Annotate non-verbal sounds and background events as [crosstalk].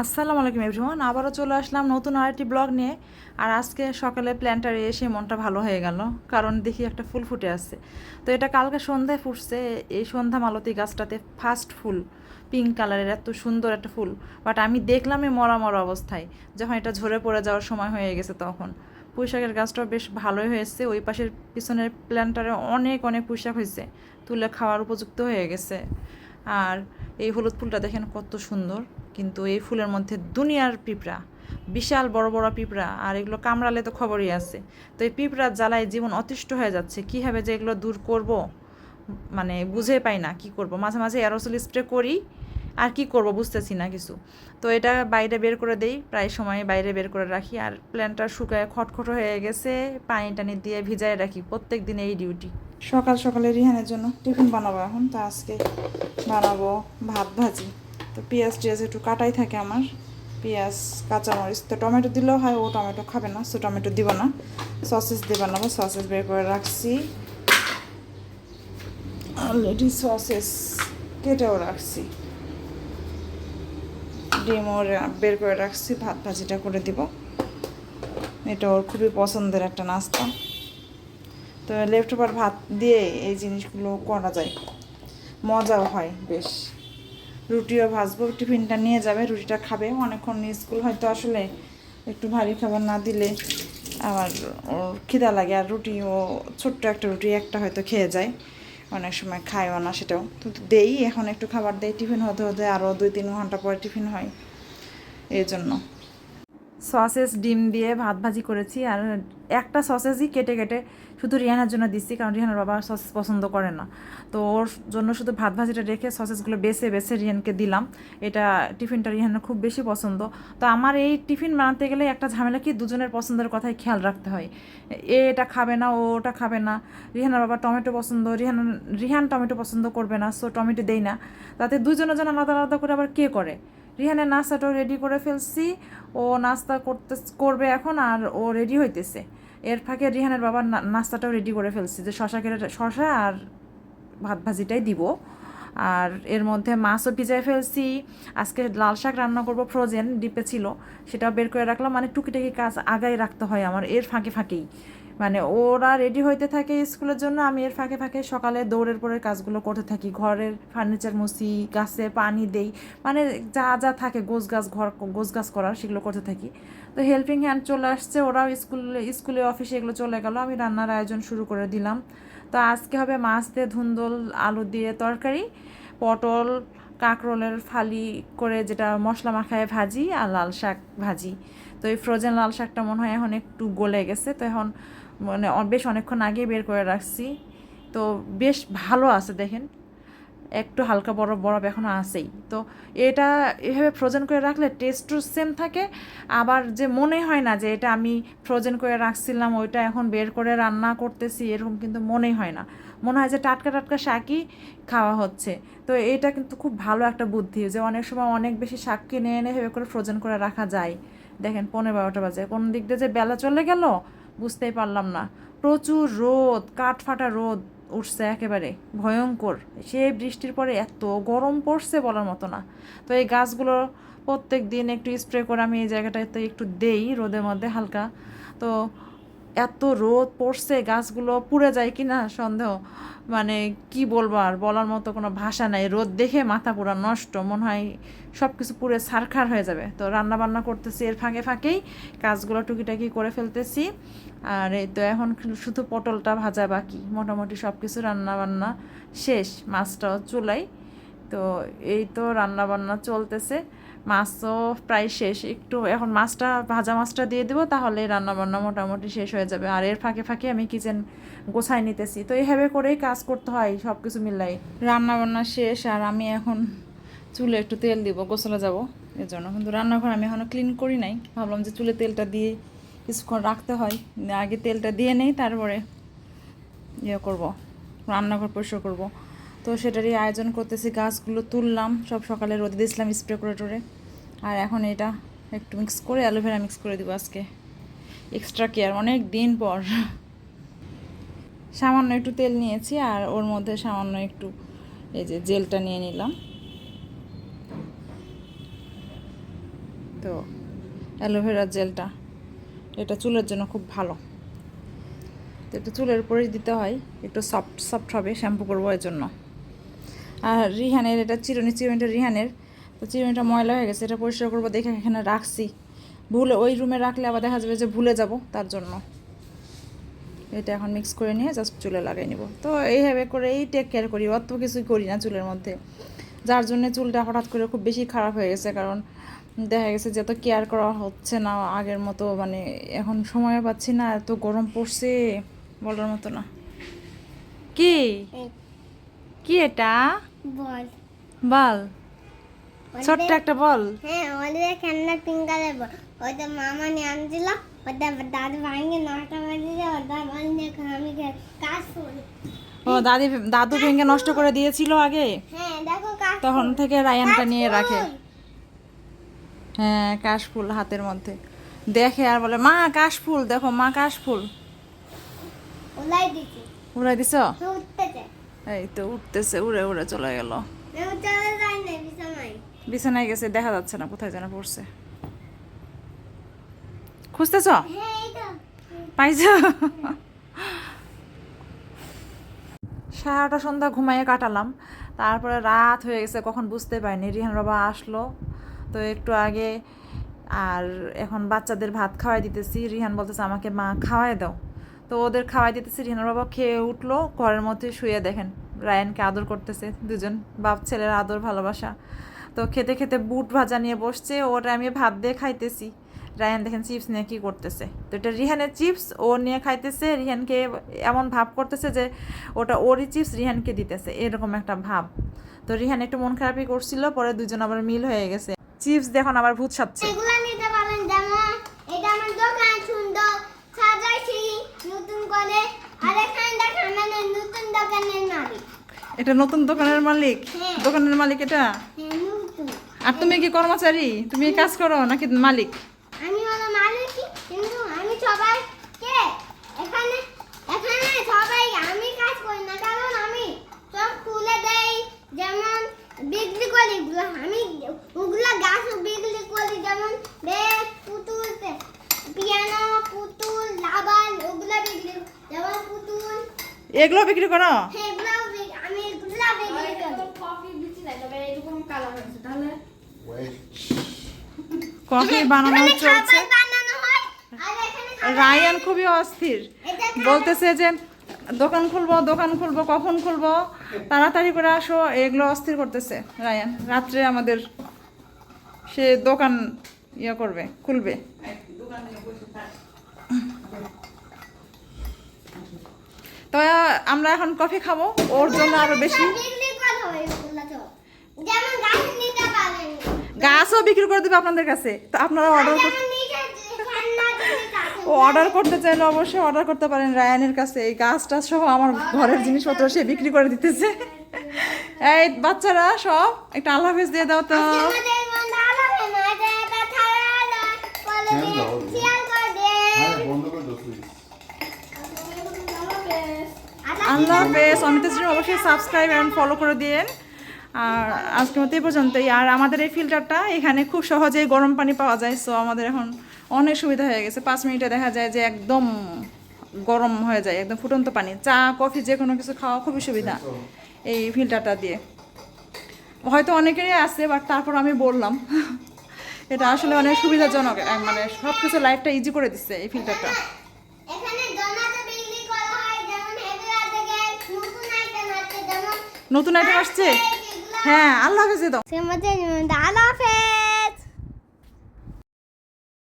আসসালামু আলাইকুম এভরিওয়ান আবারও চলে আসলাম নতুন আরেকটি ব্লগ নিয়ে। আর আজকে সকালে প্ল্যান্টারে এসে মনটা ভালো হয়ে গেল, কারণ দেখি একটা ফুল ফুটে আসছে তো এটা কালকে সন্ধ্যায় ফুটছে, এই সন্ধ্যা মালতী গাছটাতে ফার্স্ট ফুল পিঙ্ক কালারের এত সুন্দর একটা ফুল। বাট আমি দেখলামই মরা মরা অবস্থায়, যখন এটা ঝরে পড়ে যাওয়ার সময় হয়ে গেছে তখন। পুঁইশাকের গাছটাও বেশ ভালোই হয়েছে, ওই পাশের পিছনের প্ল্যান্টারে অনেক অনেক পুঁইশাক হয়েছে, তুলে খাওয়ার উপযুক্ত হয়ে গেছে। আর এই হলুদ ফুলটা দেখেন কত সুন্দর। কিন্তু এই ফুলের মধ্যে দুনিয়ার পিঁপড়া, বিশাল বড় বড় পিঁপড়া, আর এগুলো কামড়ালে তো খবরই আছে। তো এই পিঁপড়ার জ্বালায় জীবন অতিষ্ঠ হয়ে যাচ্ছে। কীভাবে যে এগুলো দূর করব? মানে বুঝে পাই না কি করব? মাঝে মাঝে অ্যারোসল স্প্রে করি আর কি করব বুঝতেছি না কিছু। তো এটা বাইরে বের করে দেই, প্রায় সময় বাইরে বের করে রাখি। আর প্ল্যানটা শুকায় খটখট হয়ে গেছে পানি টানি দিয়ে ভিজায় রাখি প্রত্যেক দিন এই ডিউটি। সকাল সকালে রিহানের জন্য টিফিন বানাবো এখন, তো আজকে বানাবো ভাত ভাজি। তো পেঁয়াজ টিয়াজ একটু কাটাই থাকে আমার। পেঁয়াজ, কাঁচামরিচ, তো টমেটো দিলেও হয়, ও টমেটো খাবে না, সো টমেটো দিব না। সসেস দিয়ে বানাবো, সসেস বের করে রাখছি। অলরেডি সসেস কেটেও রাখছি। ডিমও রা- বের করে রাখছি, ভাত ভাজিটা করে দিব। এটা ওর খুবই পছন্দের একটা নাস্তা। তো লেফট ওভার ভাত দিয়ে এই জিনিসগুলো করা যায়। মজাও হয় বেশ। রুটিও ভাজবো, টিফিনটা নিয়ে যাবে, রুটিটা খাবে। অনেকক্ষণ স্কুল হয়তো আসলে একটু ভারী খাবার না দিলে আবার ওর খিদা লাগে। আর রুটিও ছোট্ট একটা রুটি, একটা হয়তো খেয়ে যায়। অনেক সময় খায়ও না সেটাও। তো দেই, এখন একটু খাবার দেয় টিফিন হতে হতে আরও দুই তিন ঘণ্টা পরে টিফিন হয়। এই জন্য। সসেস, ডিম দিয়ে ভাত ভাজি করেছি আর একটা সসেসই কেটে কেটে শুধু রিহানার জন্য দিচ্ছি, কারণ রিহানার বাবা সসেস পছন্দ করে না। তো ওর জন্য শুধু ভাত ভাজিটা রেখে সসেসগুলো বেছে বেছে রিহানকে দিলাম। এটা টিফিনটা রিহানের খুব বেশি পছন্দ। তো আমার এই টিফিন বানাতে গেলে একটা ঝামেলা কি, দুজনের পছন্দের কথাই খেয়াল রাখতে হয়। এ এটা খাবে না, ও ওটা খাবে না। রিহানার বাবা টমেটো পছন্দ রিহান রিহান টমেটো পছন্দ করবে না, সো টমেটো দেই না। তাতে দুজনের জন্য আলাদা আলাদা করে আবার কে করে? রিহানের নাস্তাটাও রেডি করে ফেলছি। ও নাস্তা করতে, করবে এখন আর ও রেডি হইতেছে। এর ফাঁকে রিহানের বাবার নাস্তাটাও রেডি করে ফেলছি যে শশা কেটে, শশা আর ভাত ভাজিটাই দিব। আর এর মধ্যে মাছও ভিজাই ফেলছি। আজকে লাল শাক রান্না করব ফ্রোজেন ডিপে ছিল। সেটাও বের করে রাখলাম। মানে টুকিটাকি কাজ আগাই রাখতে হয় আমার, এর ফাঁকে ফাঁকেই। মানে ওরা রেডি হইতে থাকে স্কুলের জন্য, আমি এর ফাঁকে ফাঁকে সকালে দৌড়ের পরের কাজগুলো করতে থাকি। ঘরের ফার্নিচার মুছি, গাছে পানি দেই মানে যা যা থাকে গোছ গাছ ঘর গোছ গাছ করার সেগুলো করতে থাকি। তো হেল্পিং হ্যান্ড চলে আসছে, ওরাও স্কুলে স্কুলে অফিসে এগুলো চলে গেল, আমি রান্নার আয়োজন শুরু করে দিলাম। তো আজকে হবে মাছ দিয়ে ধুন্দল, আলু দিয়ে তরকারি, পটল, কাঁকরোলের ফালি করে যেটা মশলা মাখায় ভাজি আর লাল শাক ভাজি। তো এই ফ্রোজেন লাল শাকটা মনে হয় এখন একটু গলে গেছে, তো এখন মানে বেশ অনেকক্ষণ আগে বের করে রাখছি। তো বেশ ভালো আছে দেখেন। একটু হালকা বরফ বরফ এখনও আছেই। তো এটা এভাবে ফ্রোজেন করে রাখলে টেস্টও সেম থাকে। আবার যে মনে হয় না যে এটা আমি ফ্রোজেন করে রাখছিলাম, ওইটা এখন বের করে রান্না করতেছি, এরকম কিন্তু মনেই হয় না। মনে হয় যে টাটকা টাটকা শাকই খাওয়া হচ্ছে। তো এটা কিন্তু খুব ভালো একটা বুদ্ধি যে অনেক সময় অনেক বেশি শাক কিনে এনে ভেবে করে ফ্রোজেন করে রাখা যায়। দেখেন পনেরো বারোটা বাজে। কোন দিক দিয়ে যে বেলা চলে গেল বুঝতেই পারলাম না। প্রচুর রোদ, কাঠফাটা রোদ উঠছে একেবারে, ভয়ঙ্কর। সেই বৃষ্টির পরে এত গরম পড়ছে বলার মতো না। তো এই গাছগুলো প্রত্যেক দিন একটু স্প্রে করে আমি এই জায়গাটাতে একটু দেই রোদের মধ্যে হালকা। তো এত রোদ পড়ছে, গাছগুলো পুড়ে যায় কি না সন্দেহ। মানে কি বলব আর, বলার মতো কোনো ভাষা নাই। রোদ দেখে মাথা পুরা নষ্ট, মনে হয় সব কিছু পুরো সারখার হয়ে যাবে। তো রান্না বান্না করতেছি এর ফাঁকে ফাঁকেই, কাজগুলো টুকিটাকি করে ফেলতেছি। আর এই তো এখন শুধু পটলটা ভাজা বাকি, মোটামুটি সব কিছু রান্না বান্না শেষ, মাছটাও চুলাই। তো এই তো রান্না বান্না চলতেছে। মাছও প্রায় শেষ। একটু এখন মাছটা, ভাজা মাছটা দিয়ে দেবো, তাহলে রান্না বান্না মোটামুটি শেষ হয়ে যাবে। আর এর ফাঁকে ফাঁকে আমি কিচেন গোছাই নিতেছি। তো এইভাবে করেই কাজ করতে হয় সব কিছু মিলাই। রান্না বান্না শেষ, আর আমি এখন চুলে একটু তেল দিব গোসলে যাব এর জন্য কিন্তু রান্নাঘর আমি এখনও ক্লিন করি নাই। ভাবলাম যে চুলে তেলটা দিয়ে কিছুক্ষণ রাখতে হয়। আগে তেলটা দিয়ে নেই, তারপরে ইয়ে করব, রান্নাঘর পরিষ্কার করব। তো সেটারই আয়োজন করতেছি, গাছগুলো তুললাম, সব সকালে রোদে দিয়েছিলাম স্প্রে করে টোরে। আর এখন এটা একটু মিক্স করে অ্যালোভেরা মিক্স করে দিব আজকে। এক্সট্রা কেয়ার অনেক দিন পর। সামান্য একটু তেল নিয়েছি আর ওর মধ্যে সামান্য একটু এই যে জেলটা নিয়ে নিলাম। তো অ্যালোভেরা জেলটা, এটা চুলের জন্য খুব ভালো। তো এটা চুলের উপরে দিতে হয়, একটু সফট সফট হবে, শ্যাম্পু করব এর জন্য। আর রিহানের, এটা চিরুনি, চিরুনিটা রিহানের তো চিরুনিটা ময়লা হয়ে গেছে এটা পরিষ্কার করব দেখে এখানে রাখছি। ভুলে ওই রুমে রাখলে আবার দেখা যাবে যে ভুলে যাব তার জন্য। এটা এখন মিক্স করে নিয়ে জাস্ট চুলে লাগাই নিব। তো এইভাবে করে এই টেক কেয়ার করি অত কিছুই করি না চুলের মধ্যে। যার জন্য চুলটা হঠাৎ করে খুব বেশি খারাপ হয়ে গেছে কারণ দেখা গেছে যে এত কেয়ার করা হচ্ছে না আগের মতো মানে এখন সময় পাচ্ছি না এত গরম পড়ছে বলার মতো না। কি? কি এটা? বল। বল। ছোট্ট একটা বল। হ্যাঁ ওদের খেলনা পিঙ্ক কালার বল। ওটা মামা নিয়ে আনছিল ওটা দাদু ভাঙে নটা বাজে ওটা বানিয়ে এখন আমি কাজ করি। ও দাদি দাদু ভেঙে নষ্ট করে। দিয়েছিল আগে? হ্যাঁ দেখো তখন থেকে রায়ানটা নিয়ে রাখে। হ্যাঁ কাশফুল হাতের মধ্যে। দেখে আর বলে মা কাশফুল দেখো মা কাশফুল। ওলাই দিছি। উড়াই দিছ? উঠতেছে। এই তো উঠতেছে উড়ে উড়ে চলে গেল। না বিছানায় গেছে, দেখা যাচ্ছে না কোথায় যেন পড়ছে। খুঁজতেছ? পাইছ? সারাটা সন্ধ্যা ঘুমাইয়ে কাটালাম, তারপরে রাত হয়ে গেছে, কখন বুঝতে পারিনি। রিহান বাবা আসলো, তো একটু আগে, আর এখন বাচ্চাদের ভাত খাওয়াই দিতেছি। রিহান বলতেছে, আমাকে মা খাওয়াই দাও। তো ওদের খাওয়াই দিতেছি। রিহান বাবা খেয়ে উঠল, ঘরের মধ্যে শুয়ে দেখেন, রায়ানকে আদর করতেছে, দুজন বাপ ছেলের আদর ভালোবাসা। তো খেতে খেতে বুট ভাজা নিয়ে বসছে ওটা আমি ভাত দিয়ে খাইতেছি। রায়ান দেখেন চিপস নিয়ে কি করতেছে। তো এটা রিহানের চিপস ও নিয়ে খাইতেছে রিহানকে এমন ভাব করতেছে যে ওটা ওরই চিপস রিহানকে দিতেছে এরকম একটা ভাব। তো রিহান একটু মন খারাপই করছিল পরে দুজন আবার মিল হয়ে গেছে। চিপস দেখুন আবার ভূত যেমন এটা নতুন দোকানের মালিক। দোকানের মালিক? হ্যাঁ। দোকানের মালিক এটা? হ্যাঁ। আর তুমি কি কর্মচারী? তুমি কাজ করো নাকি মালিক? আমি হলো মালিক কিন্তু আমি সবাইকে এখানে এখানে সবাই আমি কাজ করি না কারণ আমি সব খুলে দেই যেমন বিক্রি করি। আমি ওগুলো গাছ বিক্রি করি যেমন বেগ পুতুল পিয়ানো পুতুল লাবাল ওগুলো বিক্রি যেমন পুতুল। এগুলো বিক্রি করো? হ্যাঁ এগুলো বিক- আমি এগুলো বিক্রি করি কফি দিচ্ছি না তবে এরকম কালার হয়েছে তাহলে কফি বানানো চলছে। রায়ান খুবই অস্থির। বলতেছে যে দোকান খুলবো দোকান খুলবো কখন খুলবো? তাড়াতাড়ি করে আসো এগুলো অস্থির করতেছে রায়ান। রাত্রে আমাদের সে দোকান ইয়ে করবে খুলবে। তো আমরা এখন কফি খাব ওর জন্য আরও বেশি। গাছ গাছও বিক্রি করে দেবে আপনাদের কাছে। তো আপনারা অর্ডার ও অর্ডার করতে চাইলে অবশ্যই অর্ডার করতে পারেন রায়ানের কাছে। এই গাছটা সহ আমার ঘরের জিনিসপত্র সে বিক্রি করে দিতেছে। এই বাচ্চারা সব একটা আল্লাহ হাফেজ দিয়ে দাও তো। আল্লাহ হাফেজ। অমিতা অবশ্যই সাবস্ক্রাইব অ্যান্ড ফলো করে দিন আর আজকের মতো এই পর্যন্তই। আর আমাদের এই ফিল্টারটা এখানে খুব সহজেই গরম পানি পাওয়া যায় সো আমাদের এখন অনেক সুবিধা হয়ে গেছে। পাঁচ মিনিটে দেখা যায় যে একদম গরম হয়ে যায় একদম ফুটন্ত পানি। চা কফি যে কোনো কিছু খাওয়া খুবই সুবিধা এই ফিল্টারটা দিয়ে। হয়তো অনেকেরই আছে বাট তারপর আমি বললাম। [laughs] এটা আসলে অনেক সুবিধাজনক মানে সব কিছু লাইফটা ইজি করে দিচ্ছে এই ফিল্টারটা নতুন আইটেম আসছে? হ্যাঁ আল্লাহ হাফেজ দাও। আল্লাহ হাফেজ।